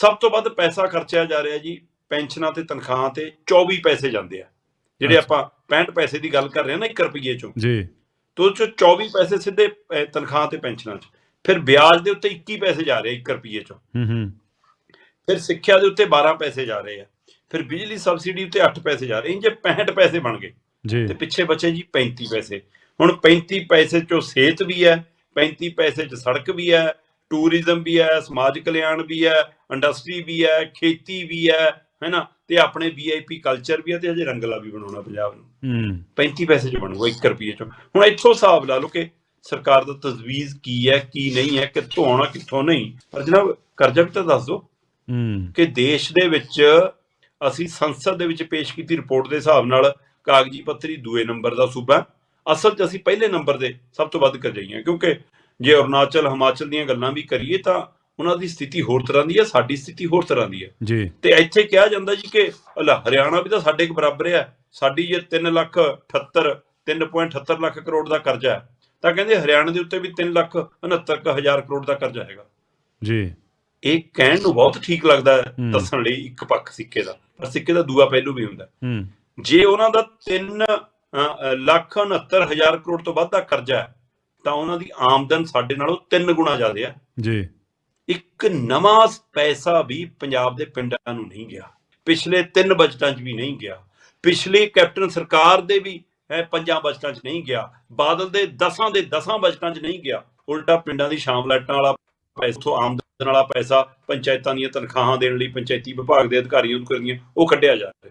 ਸਭ ਤੋਂ ਵੱਧ ਪੈਸਾ ਖਰਚਿਆ ਜਾ ਰਿਹਾ ਜੀ ਪੈਨਸ਼ਨਾਂ ਤੇ ਤਨਖਾਹਾਂ ਤੇ 24 ਪੈਸੇ ਜਾਂਦੇ ਆ। ਜਿਹੜੇ। ਆਪਾਂ 65 ਪੈਸੇ ਦੀ ਗੱਲ ਕਰ ਰਹੇ ਨਾ 1 ਰੁਪਏ ਚੋਂ। ਜੀ। ਤੇ ਚੋਂ 24 ਪੈਸੇ ਸਿੱਧੇ ਤਨਖਾਹ ਤੇ ਪੈਨਸ਼ਨਾਂ 'ਚ। ਫਿਰ ਵਿਆਜ ਦੇ ਉੱਤੇ 21 ਪੈਸੇ ਜਾ ਰਹੇ ਆ 1 ਰੁਪਏ ਚੋਂ। ਹੂੰ ਹੂੰ। ਫਿਰ ਸਿੱਖਿਆ ਦੇ ਉੱਤੇ 12 ਪੈਸੇ ਜਾ ਰਹੇ ਆ। ਫਿਰ ਬਿਜਲੀ ਸਬਸਿਡੀ ਉੱਤੇ 8 ਪੈਸੇ ਜਾ ਰਹੇ ਇੰਜ 65 ਪੈਸੇ ਬਣ ਗਏ। ਜੀ। ਤੇ ਪਿੱਛੇ ਬਚੇ ਜੀ 35 ਪੈਸੇ। ਹੁਣ 35 ਪੈਸੇ ਚੋਂ ਸਿਹਤ ਵੀ ਹੈ 35 ਪੈਸੇ ਚ ਸੜਕ ਵੀ ਹੈ ਟੂਰਿਜ਼ਮ ਵੀ ਹੈ ਸਮਾਜ ਕਲਿਆਣ ਵੀ ਹੈ ਇੰਡਸਟਰੀ ਵੀ ਹੈ ਖੇਤੀ ਵੀ ਹੈ ਹੈਨਾ? ਤੇ ਆਪਣੇ ਵੀਆਈਪੀ ਕਲਚਰ ਵੀ ਹੈ ਤੇ ਹਜੇ ਰੰਗਲਾ ਵੀ ਬਣਾਉਣਾ ਪੰਜਾਬ ਨੂੰ। ਹੂੰ। 35 ਪੈਸੇ ਚ ਬਣੂਗਾ 1 ਰੁਪਏ ਚੋਂ। ਹੁਣ ਇੱਥੋਂ ਹਿਸਾਬ ਲਾ ਲਓ ਕਿ ਸਰਕਾਰ ਦਾ ਤਜਵੀਜ਼ ਕੀ ਹੈ ਕੀ ਨਹੀਂ ਹੈ ਕਿੱਥੋਂ ਆਉਣਾ ਕਿੱਥੋਂ ਨਹੀਂ। ਪਰ ਜਨਾਬ ਕਰਜ਼ਾ ਵੀ ਤਾਂ ਦੱਸ ਦਿਓ। ਹੂੰ। ਕਿ ਦੇਸ਼ ਦੇ ਵਿੱਚ ਅਸੀਂ ਸੰਸਦ ਦੇ ਵਿੱਚ ਪੇਸ਼ ਕੀਤੀ ਰਿਪੋਰਟ ਦੇ ਹਿਸਾਬ ਨਾਲ ਕਾਗਜ਼ੀ ਪੱਤਰੀ ਦੂਏ ਨੰਬਰ ਦਾ ਸੂਬਾ। ਅਸਲ 'ਚ ਅਸੀਂ ਪਹਿਲੇ ਨੰਬਰ ਦੇ ਸਭ ਤੋਂ ਵੱਧ ਕਰਜਾਈਆਂ ਕਿਉਂਕਿ ਜੇ ਅਰੁਣਾਚਲ ਹਿਮਾਚਲ ਦੀਆਂ ਗੱਲਾਂ ਵੀ ਕਰੀਏ ਤਾਂ ਉਹਨਾਂ ਦੀ ਸਥਿਤੀ ਹੋਰ ਤਰ੍ਹਾਂ ਦੀ ਹੈ ਸਾਡੀ ਸਥਿਤੀ ਹੋਰ ਤਰ੍ਹਾਂ ਦੀ ਹੈ। ਜੀ। ਤੇ ਇੱਥੇ ਕਿਹਾ ਜਾਂਦਾ ਜੀ ਕਿ ਅਲਾ ਹਰਿਆਣਾ ਵੀ ਤਾਂ ਸਾਡੇ ਕੇ ਬਰਾਬਰ ਹੈ। ਸਾਡੀ ਜੇ 3 ਲੱਖ 78 3.78 ਲੱਖ ਕਰੋੜ ਦਾ ਕਰਜ਼ਾ ਹੈ ਤਾਂ ਕਹਿੰਦੇ ਹਰਿਆਣਾ ਦੇ ਉੱਤੇ ਵੀ 3 ਲੱਖ 69 ਕੁ ਹਜ਼ਾਰ ਕਰੋੜ ਦਾ ਕਰਜ਼ਾ ਹੈਗਾ। ਜੀ। ਇਹ ਕਹਿਣ ਨੂੰ ਬਹੁਤ ਠੀਕ ਲੱਗਦਾ ਹੈ। ਦੱਸਣ ਲਈ ਇੱਕ ਪੱਖ ਸਿੱਕੇ ਦਾ ਪਰ ਸਿੱਕੇ ਦਾ ਦੂਆ ਪਹਿਲੂ ਵੀ ਹੁੰਦਾ ਜੇ ਉਹਨਾਂ ਦਾ 3 ਲੱਖ 69 ਹਜ਼ਾਰ ਕਰੋੜ ਤੋਂ ਵੱਧ ਦਾ ਕਰਜ਼ਾ ਹੈ ਤਾਂ ਉਹਨਾਂ ਦੀ ਆਮਦਨ ਸਾਡੇ ਨਾਲੋਂ 3 ਗੁਣਾ ਜ਼ਿਆਦਾ ਹੈ। ਜੀ। ਇੱਕ ਨਵਾਂ ਪੈਸਾ ਵੀ ਪੰਜਾਬ ਦੇ ਪਿੰਡਾਂ ਨੂੰ ਨਹੀਂ ਗਿਆ। ਪਿਛਲੇ ਤਿੰਨ ਬਜਟਾਂ 'ਚ ਵੀ ਨਹੀਂ ਗਿਆ। ਪਿਛਲੀ ਕੈਪਟਨ ਸਰਕਾਰ ਦੇ ਵੀ ਹੈ ਪੰਜਾਂ ਬਜਟਾਂ 'ਚ ਨਹੀਂ ਗਿਆ। ਬਾਦਲ ਦੇ ਦਸਾਂ ਦੇ ਦਸਾਂ ਬਜਟਾਂ 'ਚ ਨਹੀਂ ਗਿਆ। ਉਲਟਾ ਪਿੰਡਾਂ ਦੀ ਸ਼ਾਮਲਾਟਾਂ ਵਾਲਾ ਪੈਸਾ ਤੋਂ ਆਮਦਨ ਵਾਲਾ ਪੈਸਾ ਪੰਚਾਇਤਾਂ ਦੀਆਂ ਤਨਖਾਹਾਂ ਦੇਣ ਲਈ ਪੰਚਾਇਤੀ ਵਿਭਾਗ ਦੇ ਅਧਿਕਾਰੀਆਂ ਨੂੰ ਕਰਨੀਆਂ ਉਹ ਕੱਢਿਆ ਜਾ ਰਿਹਾ।